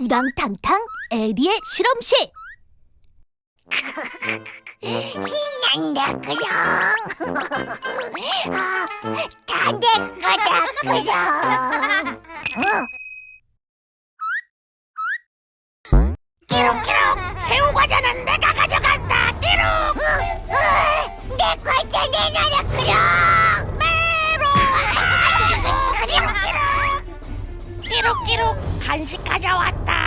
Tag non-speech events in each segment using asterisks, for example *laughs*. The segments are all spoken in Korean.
우당탕탕 에디의 실험실 신난다 그럼 *laughs* 아, 다내 거다 그럼 어? 과자는 내가 가져간다. 끼룩! 어, 내 과자 내놔라 그럼 메로! 끼룩끼룩 끼룩끼룩 간식 가져왔다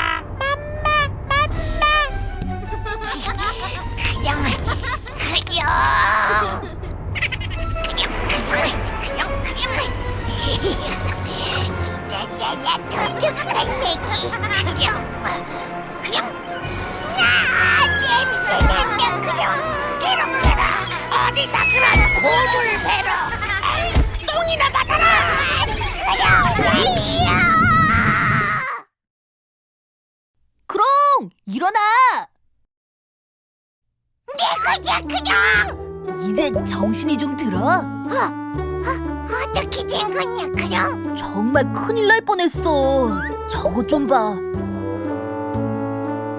어디서 그런 고물 배로 에이 똥이나 받아라! 그냥 살려! 크롱 일어나! 내 거야 그냥! 이제 정신이 좀 들어. 어떻게 된 거냐 그럼 정말 큰일 날 뻔했어. 저것 좀봐.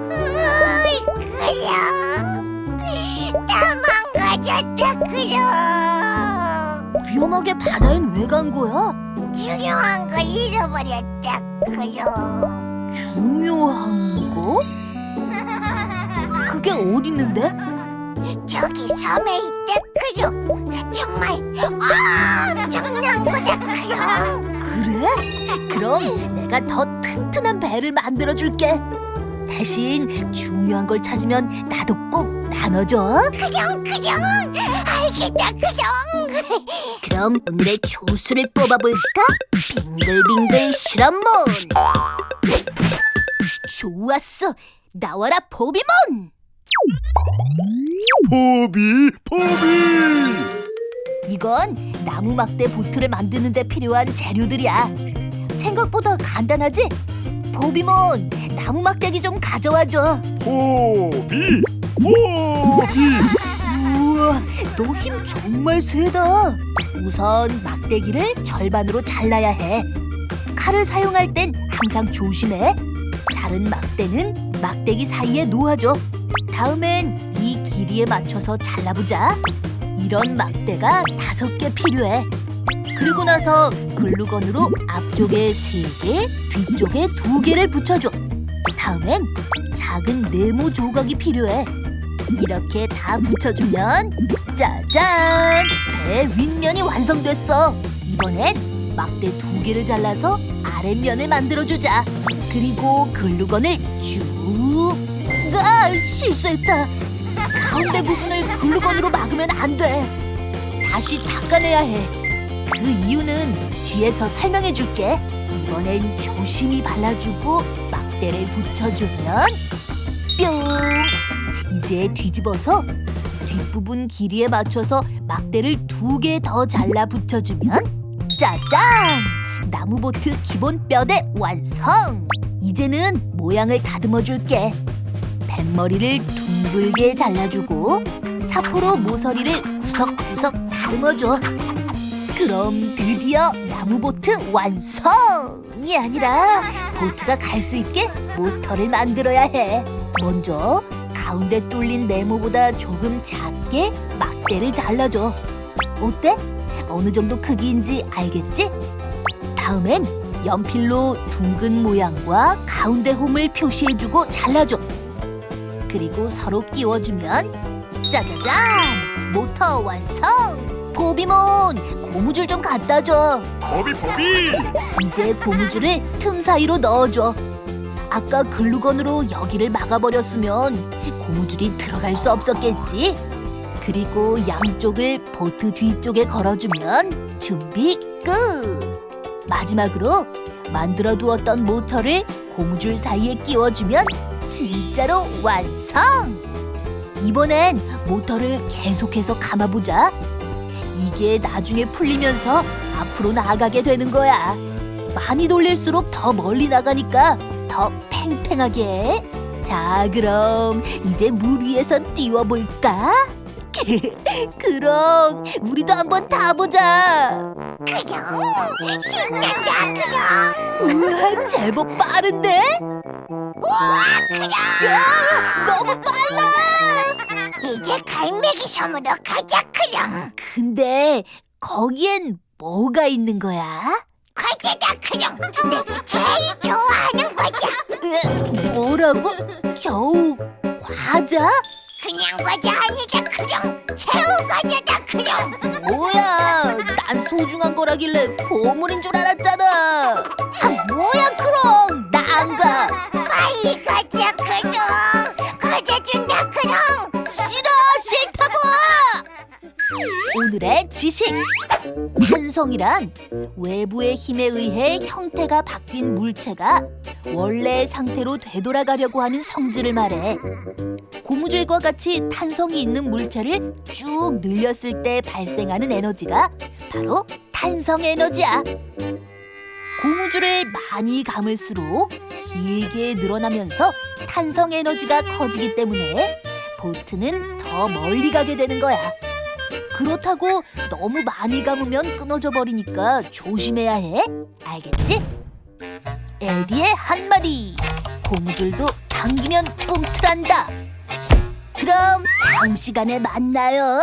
으이, 그럼 다망 가졌다 그럼 위험하게 바다엔 왜 간 거야? 중요한 걸 잃어버렸다 그럼 중요한 거? 그게 어디 있는데? 저기 섬에 있다 그럼 정말 엄청난 거다 그럼 그래? 그럼 내가 더 튼튼한 배를 만들어 줄게 대신 중요한 걸 찾으면 나도 꼭 나눠줘. 그럼 그럼 알겠다 그럼 *laughs* 그럼 오늘의 조수를 뽑아볼까? 빙글빙글 실험문. 좋았어. 나와라 보비몬. 포비 포비! 이건 나무 막대 보트를 만드는 데 필요한 재료들이야. 생각보다 간단하지? 보비몬 나무 막대기 좀 가져와 줘. 포비 포비 우와 너 힘 정말 세다. 우선 막대기를 절반으로 잘라야 해. 칼을 사용할 땐 항상 조심해. 자른 막대는 막대기 사이에 놓아줘. 다음엔 이 길이에 맞춰서 잘라보자. 이런 막대가 다섯 개 필요해. 그리고 나서 글루건으로 앞쪽에 세 개, 뒤쪽에 두 개를 붙여줘. 다음엔 작은 네모 조각이 필요해 이렇게 다 붙여주면 짜잔! 배 윗면이 완성됐어. 이번엔 막대 두 개를 잘라서 아랫면을 만들어주자. 그리고 글루건을 쭉. 아, 실수했다. 가운데 부분을 글루건으로 막으면 안 돼. 다시 닦아내야 해. 그 이유는 뒤에서 설명해 줄게. 이번엔 조심히 발라주고 막대를 붙여주면 뿅! 이제 뒤집어서 뒷부분 길이에 맞춰서 막대를 두 개 더 잘라 붙여주면 짜잔! 나무보트 기본 뼈대 완성! 이제는 모양을 다듬어 줄게. 뱃머리를 둥글게 잘라주고 사포로 모서리를 구석구석 다듬어줘. 그럼 드디어 나무보트 완성이 아니라 보트가 갈 수 있게 모터를 만들어야 해. 먼저 가운데 뚫린 네모보다 조금 작게 막대를 잘라줘. 어때? 어느 정도 크기인지 알겠지? 다음엔 연필로 둥근 모양과 가운데 홈을 표시해주고 잘라줘. 그리고 서로 끼워주면 짜자잔! 모터 완성! 고비몬! 고무줄 좀 갖다 줘. 포비 포비 이제 고무줄을 틈 사이로 넣어줘. 아까 글루건으로 여기를 막아버렸으면 고무줄이 들어갈 수 없었겠지. 그리고 양쪽을 보트 뒤쪽에 걸어주면 준비 끝. 마지막으로 만들어 두었던 모터를 고무줄 사이에 끼워주면 진짜로 완성. 이번엔 모터를 계속해서 감아보자. 이게 나중에 풀리면서 앞으로 나아가게 되는 거야. 많이 돌릴수록 더 멀리 나가니까 더 팽팽하게 해. 자, 그럼 이제 물 위에서 띄워볼까? *laughs* 그럼 우리도 한번 타보자. 그럼 신난다 그럼 우와, 제법 빠른데? 우와 그럼 야, 너무 빨라! 이제 갈매기 섬으로 가자 그럼 근데 거기엔 뭐가 있는 거야? 과자다 그럼 내가 제일 좋아하는 과자 으, 뭐라고? 겨우 과자? 그냥 과자 아니다 그럼 새우 과자다 그럼 뭐야? 난 소중한 거라길래 보물인 줄 알았잖아. 아, 뭐야 그럼? 나 안 가. 빨리 가자 그럼 과자 준다 그럼 싫어 싫다고. 오늘의 지식. 탄성이란 외부의 힘에 의해 형태가 바뀐 물체가 원래의 상태로 되돌아가려고 하는 성질을 말해. 고무줄과 같이 탄성이 있는 물체를 쭉 늘렸을 때 발생하는 에너지가 바로 탄성 에너지야. 고무줄을 많이 감을수록 길게 늘어나면서 탄성 에너지가 커지기 때문에 보트는 더 멀리 가게 되는 거야. 그렇다고 너무 많이 감으면 끊어져 버리니까 조심해야 해. 알겠지? 에디의 한마디. 고무줄도 당기면 꿈틀한다. 그럼 다음 시간에 만나요.